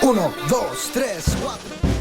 1, 2, 3, 4.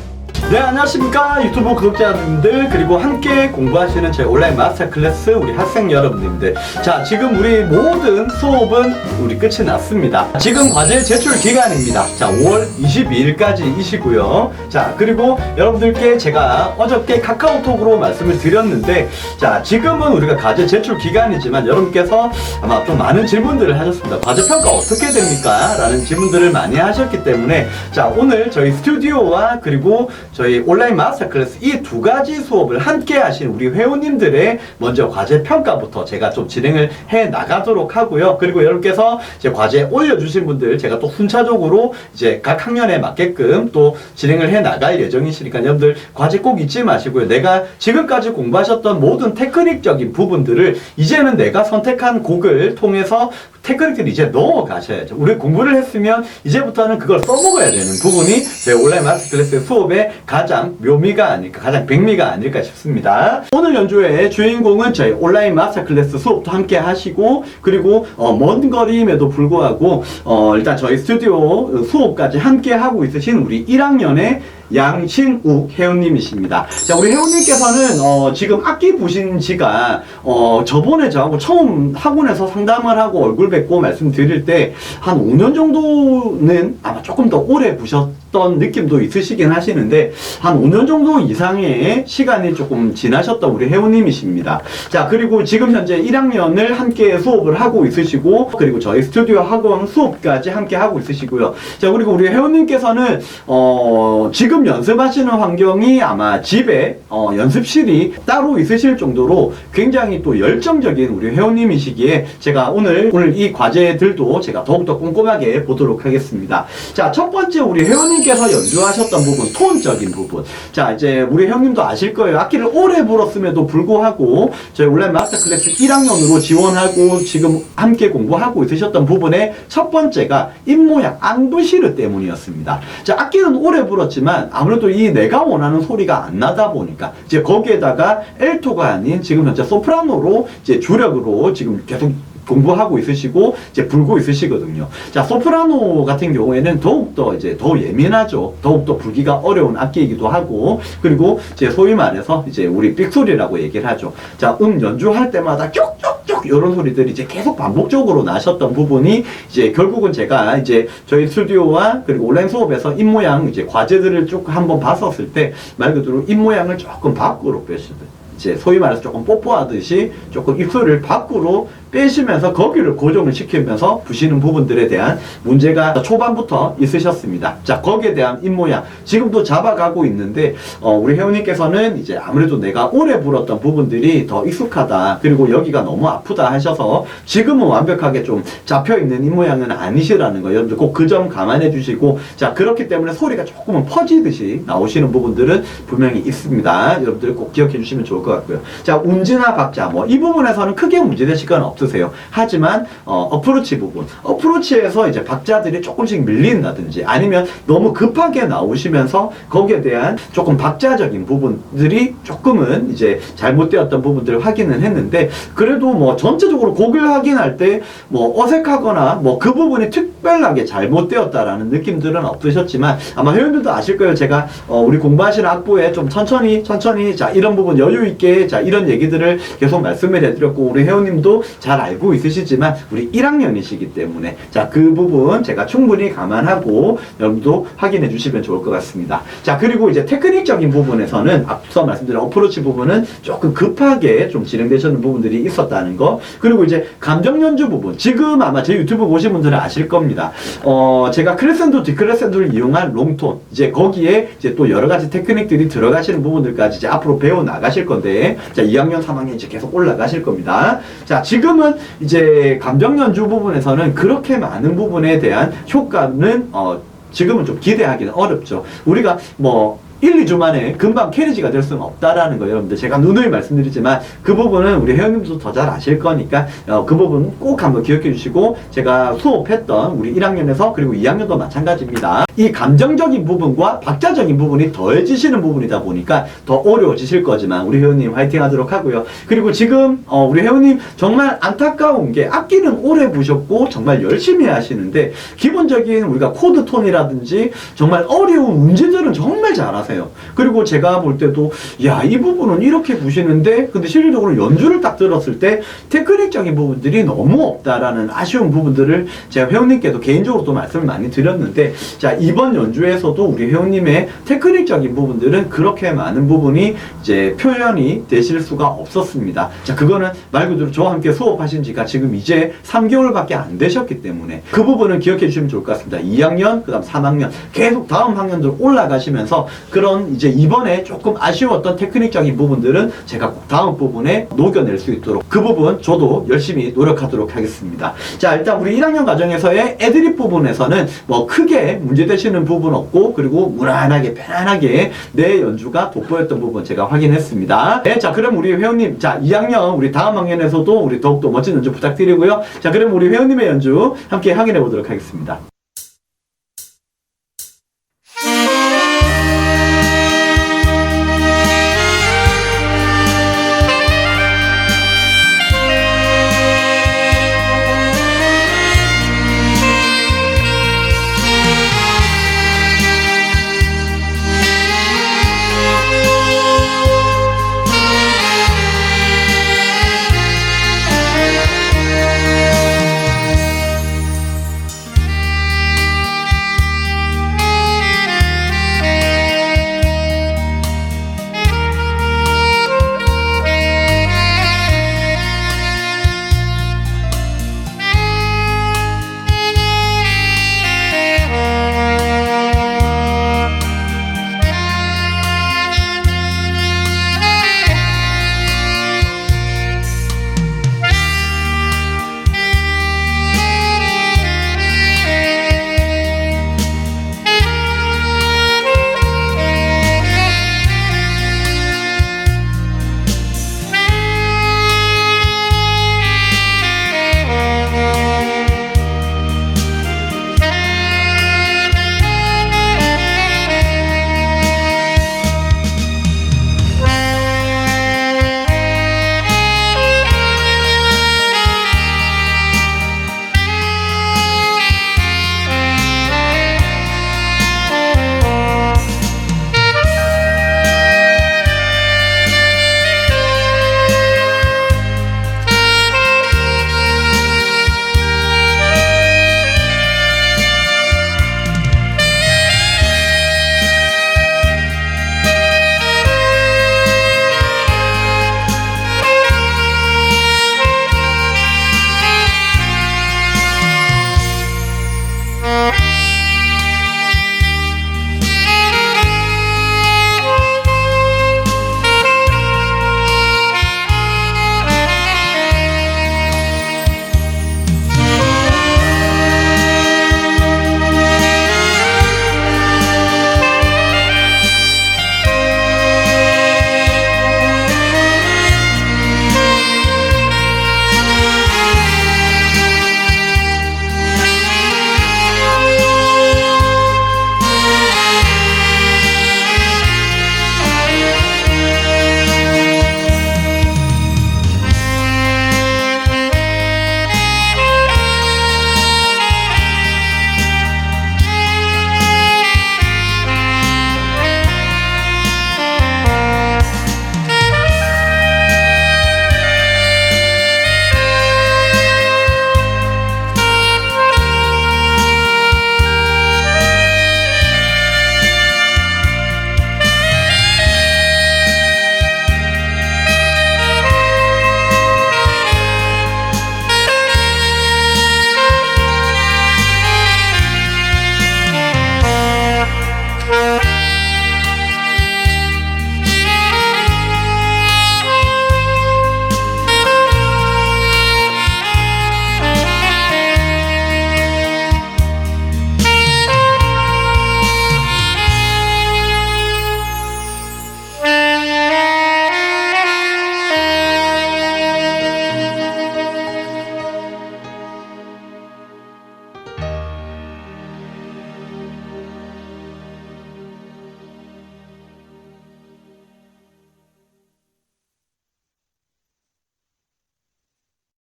네 안녕하십니까. 유튜브 구독자분들 그리고 함께 공부하시는 제 온라인 마스터 클래스 우리 학생 여러분들 자 지금 우리 모든 수업은 우리 끝이 났습니다. 지금 과제 제출 기간입니다. 자 5월 22일까지이시고요. 자 그리고 여러분들께 제가 어저께 카카오톡으로 말씀을 드렸는데 자 지금은 우리가 과제 제출 기간이지만 여러분께서 아마 좀 많은 질문들을 하셨습니다. 과제 평가 어떻게 됩니까? 라는 질문들을 많이 하셨기 때문에 자 오늘 저희 스튜디오와 그리고 저희 온라인 마스터 클래스 이 두 가지 수업을 함께 하신 우리 회원님들의 먼저 과제 평가부터 제가 좀 진행을 해 나가도록 하고요. 그리고 여러분께서 이제 과제 올려주신 분들 제가 또 순차적으로 이제 각 학년에 맞게끔 또 진행을 해 나갈 예정이시니까 여러분들 과제 꼭 잊지 마시고요. 내가 지금까지 공부하셨던 모든 테크닉적인 부분들을 이제는 내가 선택한 곡을 통해서 테크닉들을 이제 넣어 가셔야죠. 우리 공부를 했으면 이제부터는 그걸 써먹어야 되는 부분이 제 온라인 마스터 클래스 수업의 가장 묘미가 아닐까, 가장 백미가 아닐까 싶습니다. 오늘 연주의 주인공은 저희 온라인 마스터 클래스 수업도 함께 하시고, 그리고 어, 먼 거리임에도 불구하고 어, 일단 저희 스튜디오 수업까지 함께 하고 있으신 우리 1학년의 양신욱 회원님이십니다. 자, 우리 회원님께서는 어, 지금 악기 부신 지가 어, 저번에 저하고 처음 학원에서 상담을 하고 얼굴 뵙고 말씀드릴 때 한 5년 정도는 아마 조금 더 오래 부셨 던 느낌도 있으시긴 하시는데 한 5년 정도 이상의 시간이 조금 지나셨던 우리 회원님이십니다. 자, 그리고 지금 현재 1학년을 함께 수업을 하고 있으시고 그리고 저희 스튜디오 학원 수업까지 함께 하고 있으시고요. 자, 그리고 우리 회원님께서는 어, 지금 연습하시는 환경이 아마 집에 어, 연습실이 따로 있으실 정도로 굉장히 또 열정적인 우리 회원님이시기에 제가 오늘 오늘 이 과제들도 제가 더욱더 꼼꼼하게 보도록 하겠습니다. 자, 첫 번째 우리 회원 님께서 연주하셨던 부분, 톤적인 부분. 자, 이제 우리 형님도 아실 거예요. 악기를 오래 불었음에도 불구하고 저희 온라인 마스터 클래스 1학년으로 지원하고 지금 함께 공부하고 있으셨던 부분의 첫 번째가 입모양 앙부시르 때문이었습니다. 자, 악기는 오래 불었지만 아무래도 이 내가 원하는 소리가 안 나다 보니까 이제 거기에다가 엘토가 아닌 지금 현재 소프라노로 이제 주력으로 지금 계속 공부하고 있으시고 이제 불고 있으시거든요. 자, 소프라노 같은 경우에는 더욱더 이제 더 예민하죠. 더욱더 불기가 어려운 악기이기도 하고 그리고 이제 소위 말해서 이제 우리 삑소리라고 얘기를 하죠. 자, 음 연주할 때마다 쪽쪽쪽 이런 소리들이 이제 계속 반복적으로 나셨던 부분이 이제 결국은 제가 이제 저희 스튜디오와 그리고 온라인 수업에서 입 모양 이제 과제들을 쭉 한번 봤었을 때 말 그대로 입 모양을 조금 밖으로 빼시듯 이제 소위 말해서 조금 뽀뽀하듯이 조금 입술을 밖으로 빼시면서 거기를 고정을 시키면서 부시는 부분들에 대한 문제가 초반부터 있으셨습니다. 자, 거기에 대한 입모양. 지금도 잡아가고 있는데, 어, 우리 회원님께서는 이제 아무래도 내가 오래 불었던 부분들이 더 익숙하다. 그리고 여기가 너무 아프다 하셔서 지금은 완벽하게 좀 잡혀있는 입모양은 아니시라는 거. 여러분들 꼭 그 점 감안해 주시고, 자, 그렇기 때문에 소리가 조금은 퍼지듯이 나오시는 부분들은 분명히 있습니다. 여러분들 꼭 기억해 주시면 좋을 것 같고요. 자, 운지나 박자. 뭐, 이 부분에서는 크게 문제되실 건 없 으세요. 하지만, 어, 어프로치 부분. 어프로치에서 이제 박자들이 조금씩 밀린다든지 아니면 너무 급하게 나오시면서 거기에 대한 조금 박자적인 부분들이 조금은 이제 잘못되었던 부분들을 확인은 했는데 그래도 뭐 전체적으로 곡을 확인할 때 뭐 어색하거나 뭐 그 부분이 특별하게 잘못되었다라는 느낌들은 없으셨지만 아마 회원들도 아실 거예요. 제가 어, 우리 공부하시는 학부에 좀 천천히 천천히 자 이런 부분 여유 있게 자 이런 얘기들을 계속 말씀을 해드렸고 우리 회원님도 잘 알고 있으시지만 우리 1학년이시기 때문에 자 그 부분 제가 충분히 감안하고 여러분도 확인해 주시면 좋을 것 같습니다. 자 그리고 이제 테크닉적인 부분에서는 앞서 말씀드린 어프로치 부분은 조금 급하게 좀 진행되시는 부분들이 있었다는 거 그리고 이제 감정 연주 부분 지금 아마 제 유튜브 보신 분들은 아실 겁니다. 어 제가 크레센도 디크레센도를 이용한 롱톤 이제 거기에 이제 또 여러 가지 테크닉들이 들어가시는 부분들까지 이제 앞으로 배워 나가실 건데 자 2학년 3학년 이제 계속 올라가실 겁니다. 자 지금 은 이제 감정 연주 부분에서는 그렇게 많은 부분에 대한 효과는 어 지금은 좀 기대하기는 어렵죠. 우리가 뭐 1, 2주 만에 금방 캐리지가 될 수는 없다라는 거 여러분들 제가 누누이 말씀드리지만 그 부분은 우리 회원님도 더 잘 아실 거니까 어, 그 부분 꼭 한번 기억해 주시고 제가 수업했던 우리 1학년에서 그리고 2학년도 마찬가지입니다. 이 감정적인 부분과 박자적인 부분이 더해지시는 부분이다 보니까 더 어려워지실 거지만 우리 회원님 화이팅 하도록 하고요. 그리고 지금 어, 우리 회원님 정말 안타까운 게 악기는 오래 부셨고 정말 열심히 하시는데 기본적인 우리가 코드 톤이라든지 정말 어려운 문제들은 정말 잘 하세요. 그리고 제가 볼 때도 야 이 부분은 이렇게 부시는데 근데 실질적으로 연주를 딱 들었을 때 테크닉적인 부분들이 너무 없다라는 아쉬운 부분들을 제가 회원님께도 개인적으로 또 말씀을 많이 드렸는데 자 이번 연주에서도 우리 회원님의 테크닉적인 부분들은 그렇게 많은 부분이 이제 표현이 되실 수가 없었습니다. 자 그거는 말 그대로 저와 함께 수업하신 지가 지금 이제 3개월밖에 안 되셨기 때문에 그 부분은 기억해 주시면 좋을 것 같습니다. 2학년 그다음 3학년 계속 다음 학년들 올라가시면서 그런 이제 이번에 조금 아쉬웠던 테크닉적인 부분들은 제가 꼭 다음 부분에 녹여낼 수 있도록 그 부분 저도 열심히 노력하도록 하겠습니다. 자 일단 우리 1학년 과정에서의 애드립 부분에서는 뭐 크게 문제되시는 부분 없고 그리고 무난하게 편안하게 내 연주가 돋보였던 부분 제가 확인했습니다. 네, 자 그럼 우리 회원님 자 2학년 우리 다음 학년에서도 우리 더욱더 멋진 연주 부탁드리고요. 자 그럼 우리 회원님의 연주 함께 확인해 보도록 하겠습니다.